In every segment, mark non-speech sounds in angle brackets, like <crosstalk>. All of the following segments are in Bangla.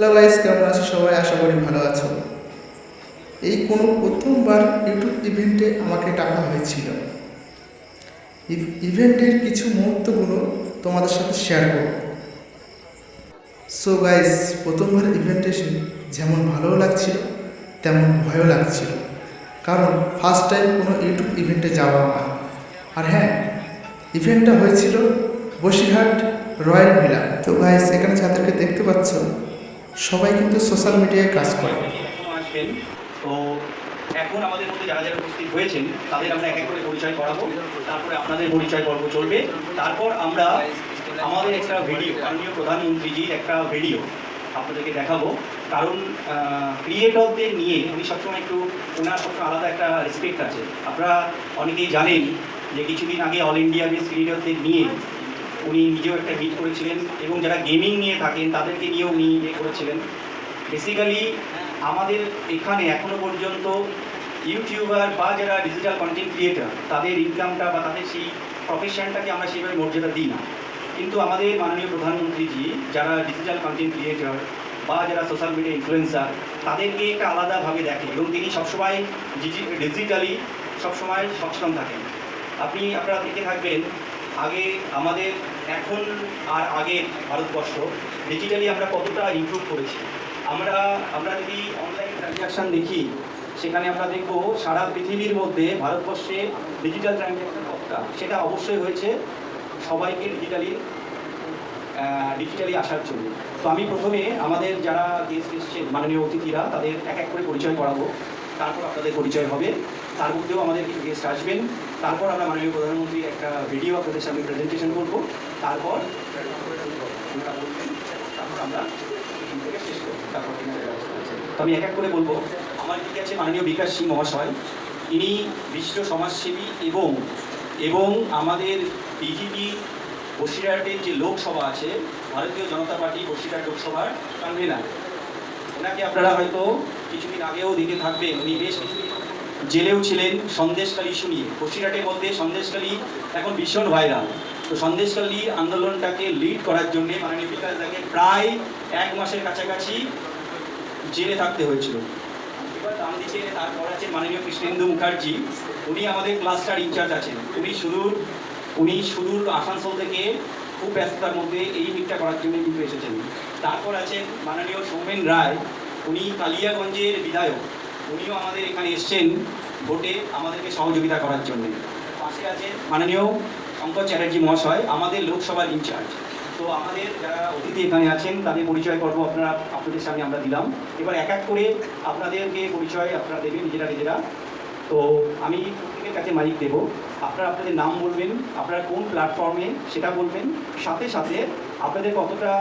হ্যালো গাইস, কেমন আছো সবাই? আশা করি ভালো আছো। এই কোনো প্রথমবার ইউটিউব ইভেন্টে আমাকে ডাকা হয়েছিল। ইভেন্টের কিছু মুহূর্তগুলো তোমাদের সাথে শেয়ার করব। সো গাইস প্রথমবার ইভেন্টে যেমন ভালোও লাগছিল, তেমন ভয়ও লাগছিল। কারণ ফার্স্ট টাইম কোনো ইউটিউব ইভেন্টে যাওয়া আমার। আর হ্যাঁ ইভেন্টটা হয়েছিল বসিরহাট রয়্যাল ভিলা। তো গাইস এখানে যাদেরকে দেখতে পাচ্ছ সবাই কিন্তু সোশ্যাল মিডিয়ায় কাজ করে। তো এখন আমাদের মধ্যে যারা যারা উপস্থিত হয়েছেন, তাদের আমরা এক এক করে পরিচয় করাবো। তারপরে আপনাদের পরিচয় পর্ব চলবে। তারপর আমরা আমাদের একটা ভিডিও মাননীয় প্রধানমন্ত্রীজির একটা ভিডিও আপনাদেরকে দেখাবো। কারণ ক্রিয়েটরদের নিয়ে উনি সবসময় একটু ওনার সবসময় আলাদা একটা রেসপেক্ট আছে। আপনারা অনেকেই জানেন যে কিছুদিন আগে অল ইন্ডিয়া বেস ক্রিয়েটরদের নিয়ে উনি নিজেও একটা হিট করেছিলেন এবং যারা গেমিং নিয়ে থাকেন, তাদেরকে নিয়েও উনি ইয়ে করেছিলেন। বেসিক্যালি আমাদের এখানে এখনও পর্যন্ত ইউটিউবার বা যারা ডিজিটাল কন্টেন্ট ক্রিয়েটার তাদের ইনকামটা বা তাদের সেই প্রফেশনটাকে আমরা সেইভাবে মর্যাদা দিই না। কিন্তু আমাদের মাননীয় প্রধানমন্ত্রীজি, যারা ডিজিটাল কন্টেন্ট ক্রিয়েটার বা যারা সোশ্যাল মিডিয়া ইনফ্লুয়েন্সার তাদেরকে একটা আলাদাভাবে দেখে এবং তিনি সবসময় ডিজিটালি সবসময় সচেতন থাকেন। আপনি, আপনারা দেখে থাকবেন আগে আমাদের এখন আর আগের ভারতবর্ষ ডিজিটালি আমরা কতটা ইমপ্রুভ করেছি। আমরা আমরা যদি অনলাইন ট্রানজ্যাকশান দেখি, সেখানে আমরা দেখব সারা পৃথিবীর মধ্যে ভারতবর্ষে ডিজিটাল ট্রানজ্যাকশন কতটা? সেটা অবশ্যই হয়েছে সবাইকে ডিজিটালি ডিজিটালি আসার জন্য। তো আমি প্রথমে আমাদের যারা গেস্ট এসছেন, মাননীয় অতিথিরা, তাদের এক এক করে পরিচয় করাবো। তারপর আপনাদের পরিচয় হবে। তার মধ্যেও আমাদের কিছু গেস্ট আসবেন। তারপর আমরা মাননীয় প্রধানমন্ত্রীর একটা ভিডিও আপনাদের সামনে প্রেজেন্টেশন করব। তারপর আমি এক এক করে বলব। আমার দিকে আছে, মাননীয় বিকাশ সিং মহাশয়। ইনি বিশ্ব সমাজসেবী এবং এবং আমাদের বিজেপি বসিরহাটের যে লোকসভা আছে, ভারতীয় জনতা পার্টি বসিরহাট লোকসভার কনভেনার ওনাকে আপনারা হয়তো কিছুদিন আগেও দেখে থাকবেন। উনি বেশ কিছুদিন জেলেও ছিলেন সন্দেশকালী ইস্যু নিয়ে বসিরহাটের মধ্যে সন্দেশকালী এখন ভীষণ ভাইরাল তো সন্দেশকালী আন্দোলনটাকে লিড করার জন্যে মাননীয় বিকাশ দাকে প্রায় এক মাসের কাছাকাছি জেলে থাকতে হয়েছিল। এবার ডান দিকে তারপর আছে মাননীয় কৃষ্ণেন্দু মুখার্জি। উনি আমাদের ক্লাস্টার ইনচার্জ আছেন। উনি সুদূর উনি সুদূর আসানসোল থেকে খুব ব্যস্ততার মধ্যে এই মিটটা করার জন্য কিন্তু এসেছেন। তারপর আছেন মাননীয় সৌমেন রায়। উনি কালিয়াগঞ্জের বিধায়ক। উনিও আমাদের এখানে এসছেন ভোটে আমাদেরকে সহযোগিতা করার জন্য। পাশে আছেন মাননীয় শঙ্কর চ্যাটার্জি মহাশয়, আমাদের লোকসভার ইনচার্জ। তো আমাদের যারা অতিথি এখানে আছেন, তাদের পরিচয় পর্ব আপনারা, আপনাদের সামনে আমরা দিলাম। এবার এক এক করে আপনাদেরকে পরিচয় আপনারা দেবেন, নিজেরা নিজেরা। তো আমি প্রত্যেকের কাছে মালিক দেব। আপনারা আপনাদের নাম বলবেন, আপনারা কোন প্ল্যাটফর্মে সেটা বলবেন, সাথে সাথে আপনাদের কতটা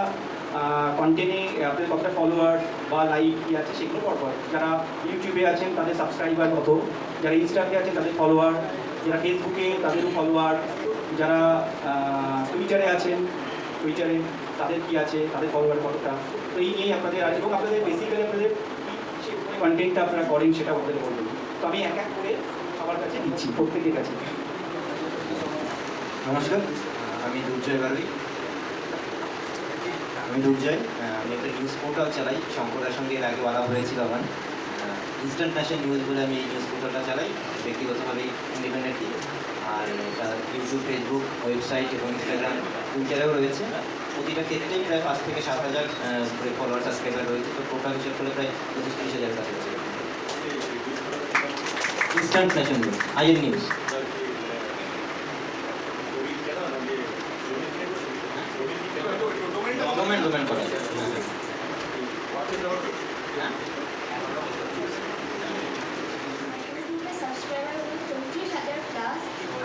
কন্টেন্টে আপনাদের কতটা ফলোয়ার বা লাইক কী আছে সেগুলো পরপর যারা ইউটিউবে আছেন, তাদের সাবস্ক্রাইবার কত। যারা ইনস্টাতে আছেন, তাদের ফলোয়ার যারা ফেসবুকে তাদেরও ফলোয়ার যারা টুইটারে আছেন টুইটারে তাদের কী আছে, তাদের ফলোয়ার কতটা। তো এই নিয়েই আপনাদের আছে এবং আপনাদের বেসিক্যালি আপনাদের সে কন্টেন্টটা আপনারা করেন সেটা আপনাদের বলবেন তো আমি এক এক করে সবার কাছে দিচ্ছি, প্রত্যেকের কাছে। নমস্কার, আমি দুর্জয় বারুই আমি দুর্জয় আমি একটা নিউজ পোর্টাল চালাই। শঙ্করের সঙ্গে এর আগে বলা হয়েছিল আমার। ইনস্ট্যান্ট ন্যাশন নিউজ বলে আমি এই নিউজ পোর্টালটা চালাই ব্যক্তিগতভাবে ইন্ডিপেন্ডেন্টলি আর এটা ইউটিউব ফেসবুক ওয়েবসাইট এবং ইনস্টাগ্রাম টুইটারেও রয়েছে। প্রতিটা ক্ষেত্রেই প্রায় পাঁচ থেকে সাত হাজার ফলোয়ার সাবস্ক্রাইবার রয়েছে। তো টোটাল হিসেব করে প্রায় পঁচিশ, তিরিশ হাজার কাছাকাছি। Instant nation news IN news document document করা ইউটিউবে সাবস্ক্রাইবার হলো চৌত্রিশ হাজার প্লাস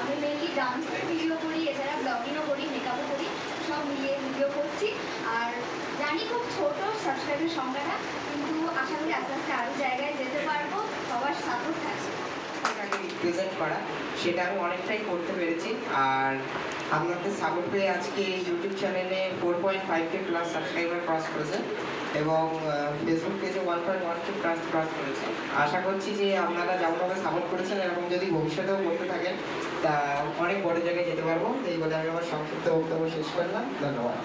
আমি মেনলি ডান্সের ভিডিও করি এছাড়া ব্লগিংও করি মেকআপও করি সব মিলিয়ে ভিডিও করছি। আর জানি খুব ছোট সাবস্ক্রাইবের সংখ্যাটা কিন্তু আশা করি আস্তে আস্তে আরও জায়গায় যেতে পারব সবার সাপোর্ট থাকছে। করা সেটা আমি অনেকটাই করতে পেরেছি। আর আপনাদের সাপোর্ট পেয়ে আজকে ইউটিউব চ্যানেলে four point five K plus subscriber cross করেছে। এবং ফেসবুক পেজে one point one two plus cross করেছে। আশা করছি যে আপনারা যেমনভাবে সাপোর্ট করেছেন, এরকম যদি ভবিষ্যতেও করতে থাকেন, তা অনেক বড় জায়গায় যেতে পারব। এই বলে আমি আমার সংক্ষিপ্ত বক্তব্য শেষ করলাম। ধন্যবাদ।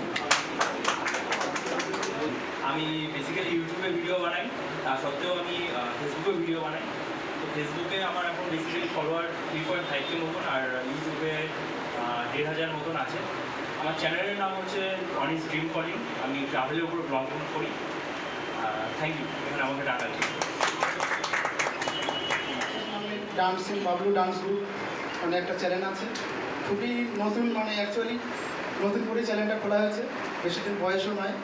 আমি বেসিক্যালি ইউটিউবে ভিডিও বানাই। তা সত্ত্বেও আমি ফেসবুকে ভিডিও বানাই। তো ফেসবুকে আমার এখন basically follower three point five K মতন, আর ইউটিউবে দেড় হাজার মতন আছে। আমার চ্যানেলের নাম হচ্ছে অনিস ড্রিম কলিং আমি ট্রাভেলের উপর ব্লগিং করি। থ্যাংক ইউ এখানে আমাকে ডাকার জন্য ডান্সিং বাবলু ডান্স গ্রুপ মানে একটা চ্যানেল আছে। খুবই নতুন মানে অ্যাকচুয়ালি নতুন করে চ্যানেলটা খোলা হয়েছে, বেশি দিন বয়সও নয়।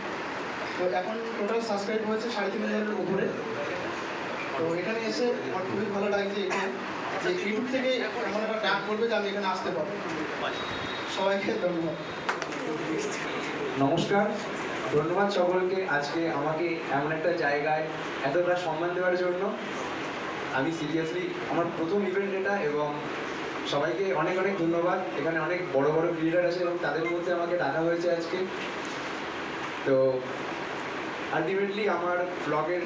তো এখন টোটাল সাবস্ক্রাইব হয়েছে সাড়ে তিন হাজারের উপরে। তো এখানে এসে আমার খুবই ভালো লাগছে এখানে। যে ইউটিউব থেকে এমন একটা ডাক করবে যে আমি এখানে আসতে পারব। সবাইকে ধন্যবাদ। নমস্কার, ধন্যবাদ সকলকে আজকে আমাকে এমন একটা জায়গায় এতটা সম্মান দেওয়ার জন্য। আমি সিরিয়াসলি আমার প্রথম ইভেন্ট এটা এবং সবাইকে অনেক অনেক ধন্যবাদ। এখানে অনেক বড় বড় ক্রিয়েটার আছে এবং তাদের মধ্যে আমাকে ডাকা হয়েছে আজকে। তো আলটিমেটলি আমার ব্লগের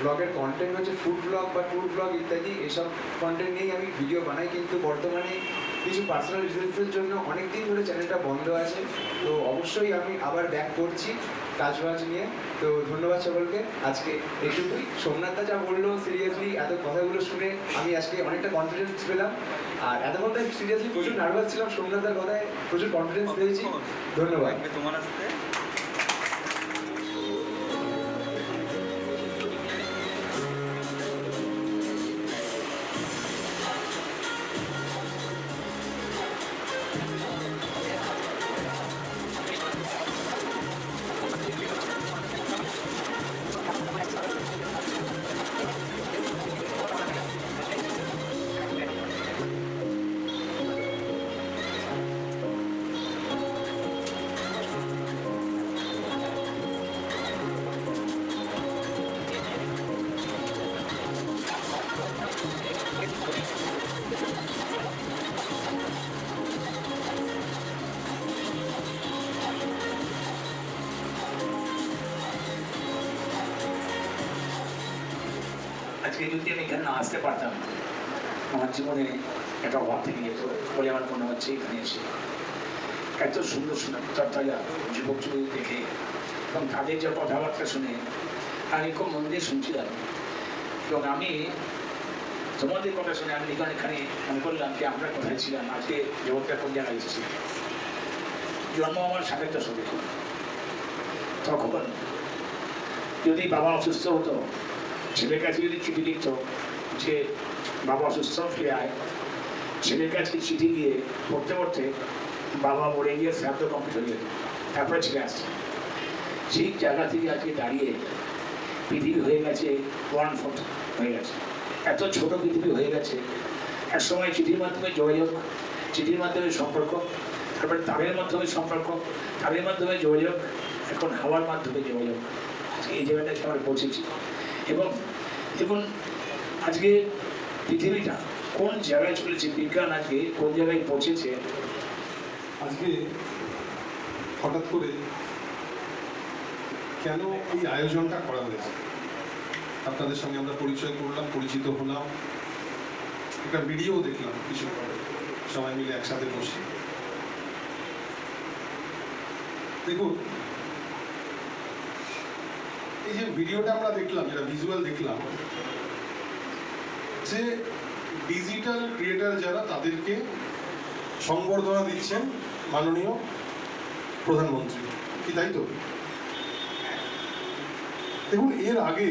ব্লগের কন্টেন্ট হচ্ছে ফুড ব্লগ বা ট্যুর ব্লগ ইত্যাদি। এসব কন্টেন্ট নিয়েই আমি ভিডিও বানাই, কিন্তু বর্তমানে কিছু পার্সোনাল রিজনসের জন্য অনেকদিন ধরে চ্যানেলটা বন্ধ আছে। তো অবশ্যই আমি আবার ব্যাক করছি কাজ বাজ নিয়ে। তো ধন্যবাদ সকলকে। আজকে এইটুকুই। সোমনাথদা যা বলল সিরিয়াসলি এত কথাগুলো শুনে আমি আজকে অনেকটা কনফিডেন্স পেলাম। আর এতক্ষণ সিরিয়াসলি প্রচুর নার্ভাস ছিলাম সোমনাথদার কথায় প্রচুর কনফিডেন্স পেয়েছি। ধন্যবাদ। তোমার আসতে আজকে যদি আমি এখানে না আসতে পারতাম, আমার জীবনে একটা অভাব থেকে যেত বলে আমার মনে হচ্ছে এখানে এসে। এত সুন্দর সুন্দর তরতাজা যুবক যুবতী দেখে এবং তাদের যে কথাবার্তা শুনে আমি খুব মন দিয়ে শুনছিলাম। এবং আমি তোমাদের কথা শুনে আমি এখানে এখানে মনে করলাম যে আমরা কোথায় ছিলাম? আজকে জগৎটা কোন জায়গায় এসেছি? জন্ম আমার সাড়ে দশকে তখন যদি বাবা অসুস্থ হতো, ছেলের কাছে যদি চিঠি লিখত যে বাবা অসুস্থ, ফিরে আয়। ছেলের কাছে চিঠি গিয়ে পড়তে পড়তে বাবা মরে গিয়ে শ্রাদ্ধ কমপ্লিট হয়ে যেত তারপরে ছেলে আসছে। সেই জায়গা থেকে আজকে দাঁড়িয়ে পৃথিবী হয়ে গেছে ওয়ান ফোর্থ হয়ে গেছে। এত ছোট পৃথিবী হয়ে গেছে। এক সময় চিঠির মাধ্যমে যোগাযোগ, চিঠির মাধ্যমে সম্পর্ক, তারপরে তারের মাধ্যমে সম্পর্ক, তারের মাধ্যমে যোগাযোগ, এখন হাওয়ার মাধ্যমে যোগাযোগ। আজকে এই জায়গাটায় এসে আমরা পৌঁছেছি। এবং দেখুন, আজকে পৃথিবীটা কোন জায়গায় চলেছে, বিজ্ঞান আজকে কোন জায়গায় পৌঁছেছে? আজকে হঠাৎ করে কেন এই আয়োজনটা করা হয়েছে? আপনাদের সঙ্গে আমরা পরিচয় করলাম, পরিচিত হলাম। একটা ভিডিও দেখলাম কিছু সবাই মিলে একসাথে বসে। দেখুন, এই যে ভিডিওটা আমরা দেখলাম, যেটা ভিজুয়াল দেখলাম, যে ডিজিটাল ক্রিয়েটার যারা, তাদেরকে সংবর্ধনা দিচ্ছেন মাননীয় প্রধানমন্ত্রী। কি তাই তো? দেখুন, এর আগে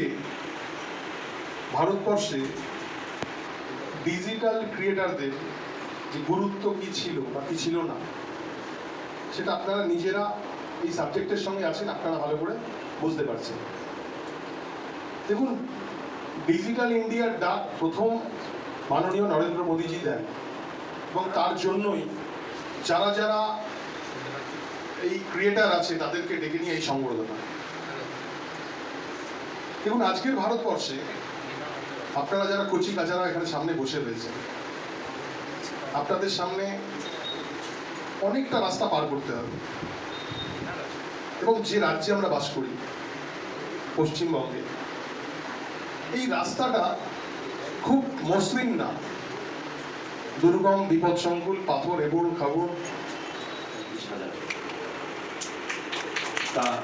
ভারতবর্ষে ডিজিটাল ক্রিয়েটারদের যে গুরুত্ব কি ছিল বা কি ছিল না, সেটা আপনারা নিজেরা এই সাবজেক্টের সঙ্গে আছেন, আপনারা ভালো করে বুঝতে পারছেন। দেখুন ডিজিটাল ইন্ডিয়ার ডাক প্রথম মাননীয় নরেন্দ্র মোদীজি দেন এবং তার জন্যই যারা যারা এই ক্রিয়েটার আছে, তাদেরকে ডেকে নিয়ে এই সংবর্ধনা। দেখুন, আজকের ভারতবর্ষে আপনারা যারা কচি কাচারা এখানে সামনে বসে রয়েছে। আপনাদের সামনে অনেকটা রাস্তা পার করতে হবে। এবং যে রাজ্যে আমরা বাস করি, পশ্চিমবঙ্গে, এই রাস্তাটা খুব মসৃণ না। দুর্গম বিপদসংকুল পাথর, এবড়, খাবড়। তা,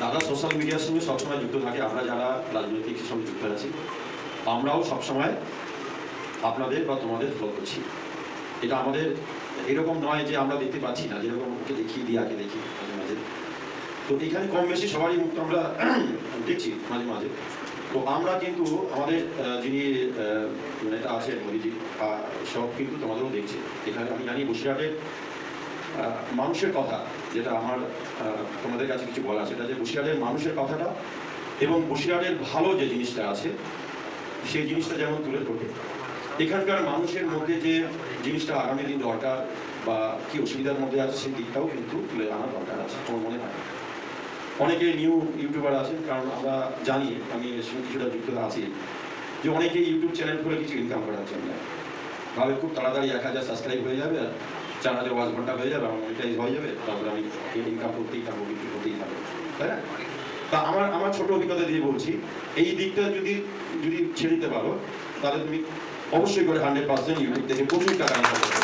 দাদা সোশ্যাল মিডিয়ার সঙ্গে সবসময় যুক্ত থাকে। আমরা যারা রাজনৈতিক সঙ্গে যুক্ত আছি আমরাও সবসময় আপনাদের বা তোমাদের ফলো করছি। এটা আমাদের, এরকম নয় যে আমরা দেখতে পাচ্ছি না, যেরকম ওকে দেখিয়ে দিয়াকে দেখি মাঝে মাঝে। তো এখানে কম বেশি সবারই মুখ তো আমরা <clears throat> দেখছি মাঝে মাঝে। তো আমরা কিন্তু আমাদের যিনি নেতা আছেন মোদিজি সব কিন্তু তোমাদেরও দেখছি। এখানে আমি জানি বসিরহাটের মানুষের কথা, যেটা আমার তোমাদের কাছে কিছু বলা সেটা যে বসিরহাটের মানুষের কথাটা এবং বসিরহাটের ভালো যে জিনিসটা আছে সেই জিনিসটা যেমন তুলে ধরবে। এখানকার মানুষের মধ্যে যে জিনিসটা আগামী দিন দরকার বা কি অসুবিধার মধ্যে আছে, সেই দিকটাও কিন্তু তুলে আনা দরকার আছে, আমার মনে হয়। অনেকে নিউ ইউটিউবার আছেন, কারণ আমরা জানি, আমি কিছুটা যুক্ত আছি, যে অনেকে ইউটিউব চ্যানেল খুলে কিছু ইনকাম করার জন্য ভাবে খুব তাড়াতাড়ি এক হাজার সাবস্ক্রাইব হয়ে যাবে আর চার হাজার ওয়াচ ঘণ্টা হয়ে যাবে, আমার মনিটাইজ হয়ে যাবে, তারপরে আমি ইনকাম করতেই থাকব, বিক্রি করতেই থাকব, তাই না? তা আমার আমার ছোট অভিজ্ঞতা দিয়ে বলছি, এই দিকটা যদি যদি ছেড়ে দিতে পারো, তাহলে তুমি অবশ্যই করে হান্ড্রেড পার্সেন্ট ইউটিউব থেকে প্রচুর টাকা ইনকাম করতে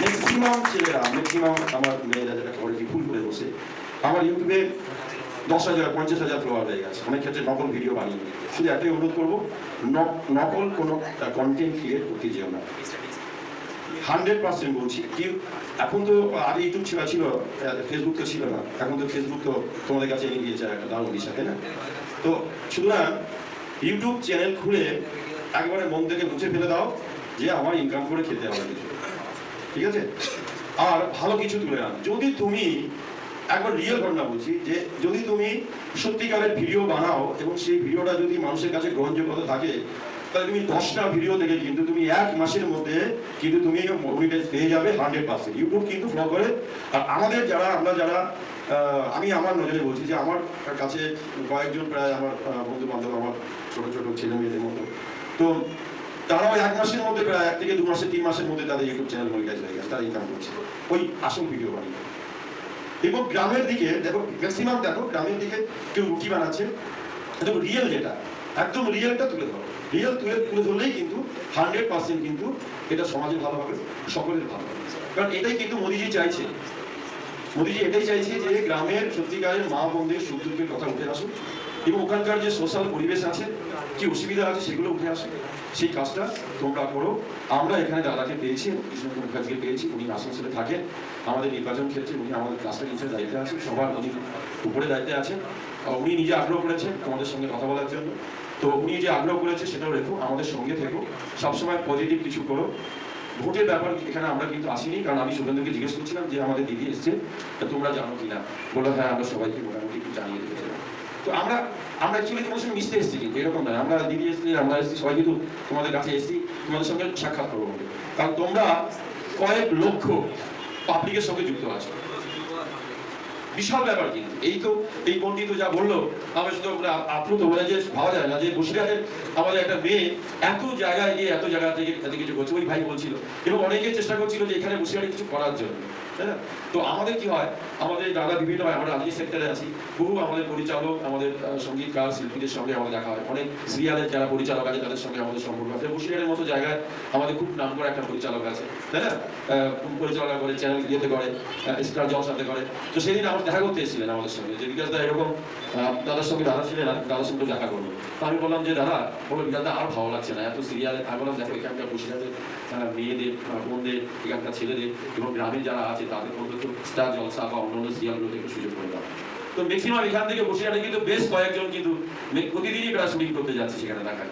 ম্যাক্সিমাম ছেলেরা ম্যাক্সিমাম আমার মেয়েরা যেটা করে ভুল করে বসে, আমার ইউটিউবে দশ হাজার, পঞ্চাশ হাজার ফ্লোয়ার হয়ে গেছে। অনেক ক্ষেত্রে নকল ভিডিও বানিয়ে। শুধু একটাই অনুরোধ করব নকল কোনো কন্টেন্ট ক্রিয়েট করতে যেও না। হান্ড্রেড পার্সেন্ট বলছি। এখন তো আগে ইউটিউব ছিল ছিল ফেসবুক তো ছিল না। এখন তো ফেসবুক তো তোমাদের কাছে এনে দিয়েছে একটা দারুণ বিষয়, তাই না? তো ইউটিউব চ্যানেল খুলে একবারে মন থেকে মুছে ফেলে দাও যে আমার ইনকাম করে খেতে হবে কিছু। ঠিক আছে? আর ভালো কিছু তুলে আন। যদি তুমি একবার রিয়েল ঘটনা বলছি যে যদি তুমি সত্যিকারের ভিডিও বানাও এবং সেই ভিডিওটা যদি মানুষের কাছে গ্রহণযোগ্যতা থাকে তাহলে তুমি দশটা ভিডিও থেকে কিন্তু তুমি এক মাসের মধ্যে কিন্তু তুমি মনিটাইজ পেয়ে যাবে হান্ড্রেড পার্সেন্ট ইউটিউব কিন্তু ফলো করে। আর আমাদের যারা, আমরা যারা আমি আমার নজরে বলছি যে আমার কাছে কয়েকজন প্রায় আমার বন্ধু বান্ধব আমার ছোট ছোট ছেলে মেয়েদের মতো। তো তারাও এক মাসের মধ্যে প্রায় এক থেকে দু মাসের তিন মাসের মধ্যে তাদের ইউটিউব চ্যানেল মনিটাইজ হয়ে গেছে, তারা ইনকাম করছে। ওই আসল ভিডিও বানিয়ে। এবং গ্রামের দিকে, দেখো ম্যাক্সিমাম দেখো, গ্রামের দিকে কেউ রুটি বানাচ্ছে একদম রিয়েল যেটা একদম রিয়েলটা তুলে ধরো। রিয়েল তুলে তুলে ধরলেই কিন্তু হান্ড্রেড পার্সেন্ট কিন্তু এটা সমাজে ভালো হবে সকলের ভালো হবে কারণ এটাই কিন্তু মোদিজি চাইছে। মোদিজি এটাই চাইছে যে গ্রামের সত্যিকারের মা বোনদের দুঃখের কথা উঠে আসুক এবং ওখানকার যে সোশ্যাল পরিবেশ আছে, কি অসুবিধা আছে সেগুলো উঠে আসুক। সেই কাজটা তোমরা করো। আমরা এখানে দাদাকে পেয়েছি কৃষ্ণকে মুখার্জিকে পেয়েছি, উনি আসানসোলে থাকেন। আমাদের নির্বাচন ক্ষেত্রে উনি আমাদের ক্লাসটা নিচের দায়িত্বে আছেন, সবার উনি উপরে দায়িত্বে আছেন। উনি নিজে আগ্রহ করেছেন আমাদের সঙ্গে কথা বলার জন্য। তো উনি যে আগ্রহ করেছে সেটাও রেখো, আমাদের সঙ্গে থেকো। সবসময় পজিটিভ কিছু করো। ভোটের ব্যাপার এখানে আমরা কিন্তু আসিনি, কারণ আমি শুভেন্দুকে জিজ্ঞেস করছিলাম যে আমাদের দিদি এসছে তোমরা জানো কিনা? বলল হ্যাঁ আমরা সবাইকে মোটামুটি একটু জানিয়ে দিয়েছিলাম তো আমরা আমরা অ্যাকচুয়ালি তোমার সঙ্গে মিশতে এসেছি কিন্তু, এরকম নয়। আমরা দিদি এসেছি, আমরা এসেছি, সবাই কিন্তু তোমাদের কাছে এসেছি, তোমাদের সঙ্গে সাক্ষাৎ করব কারণ তোমরা কয়েক লক্ষ পাবলিকের সঙ্গে যুক্ত আছো। বিশাল ব্যাপার কিন্তু। এই তো, এই পণ্ডিত যা বলল, আমার শুধু আপ্লুত হয়ে যে ভাবা যায় না, যে বসিরহাটের আমাদের একটা মেয়ে এত জায়গায় গিয়ে, এত জায়গা থেকে এত কিছু করছে, ওই ভাই বলছিল। এবং অনেকে চেষ্টা করছিল যে এখানে বসিরহাটে কিছু করার জন্য। তো আমাদের কি হয়? আমাদের দাদা বিভিন্ন আমরা রাজনীতি সেক্টরে আছি। বহু আমাদের পরিচালক, আমাদের সঙ্গীতকার শিল্পীদের সঙ্গে আমাদের দেখা হয়। অনেক সিরিয়ালের যারা পরিচালক আছে, তাদের সঙ্গে আমাদের সম্পর্ক আছে। বসিরহাটের মতো জায়গায় আমাদের খুব নাম করা একটা পরিচালক আছে। তাই না? পরিচালনা করে চ্যানেল ইয়েতে করে স্টার জলসাতে করে। তো সেদিন আমার দেখা করতে এসেছিলেন আমাদের সঙ্গে যে বিকাশ দা এরকম দাদার সঙ্গে দাদা ছিলেন দাদার সঙ্গে দেখা করব তো আমি বললাম যে, দাদা, বলো বিকাশ দা, আর ভালো লাগছে না। এত সিরিয়াল আমি বললাম, দেখো, এখানকার বসিরহাটের মেয়েদের বোনদের, এখানকার ছেলেদের এবং গ্রামে যারা আছে তাদের মধ্যে তো স্টার জলসা বা অন্যান্য সিরিয়ালগুলোতে থেকে সুযোগ করে দাও তো ম্যাক্সিমাম এখান থেকে বসে বসিরহাটে কিন্তু বেশ কয়েকজন কিন্তু প্রতিদিনই প্রায় শুটিং করতে যাচ্ছে সেখানে দেখা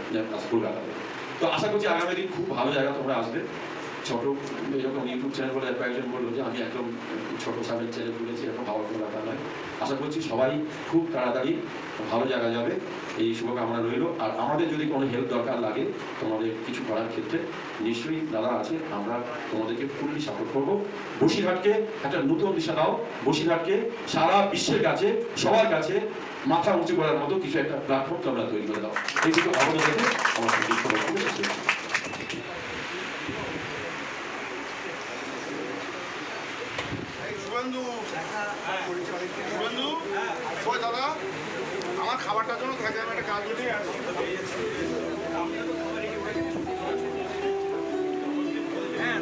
কলকাতাতে। তো আশা করছি আগামী দিন খুব ভালো জায়গা তোমরা আসবে। ছোট, এরকম ইউটিউব চ্যানেল বলে কয়েকজন বলল যে, আমি একদম ছোট সাবের চ্যানেল খুলেছি এরকম ভাবার কোনো ব্যাপার নয়। আশা করছি সবাই খুব তাড়াতাড়ি ভালো জায়গা যাবে। এই শুভকামনা রইল। আর আমাদের যদি কোনো হেল্প দরকার লাগে তোমাদের কিছু করার ক্ষেত্রে, নিশ্চয়ই দাদা আছে, আমরা তোমাদেরকে ফুললি সাপোর্ট করব। বসিরহাটকে একটা নতুন দিশা দাও। বসিরহাটকে সারা বিশ্বের কাছে, সবার কাছে মাথা উঁচু করার মতো কিছু একটা প্ল্যাটফর্ম তোমরা তৈরি করে দাও। এইটুকু আবেদন রেখে আমার সঙ্গে বক্তব্য শেষ করছি। শুভেন্দু শুভেন্দু ও দাদা আমার খাবারটার জন্য থাকে আমি একটা কাজ করে হ্যাঁ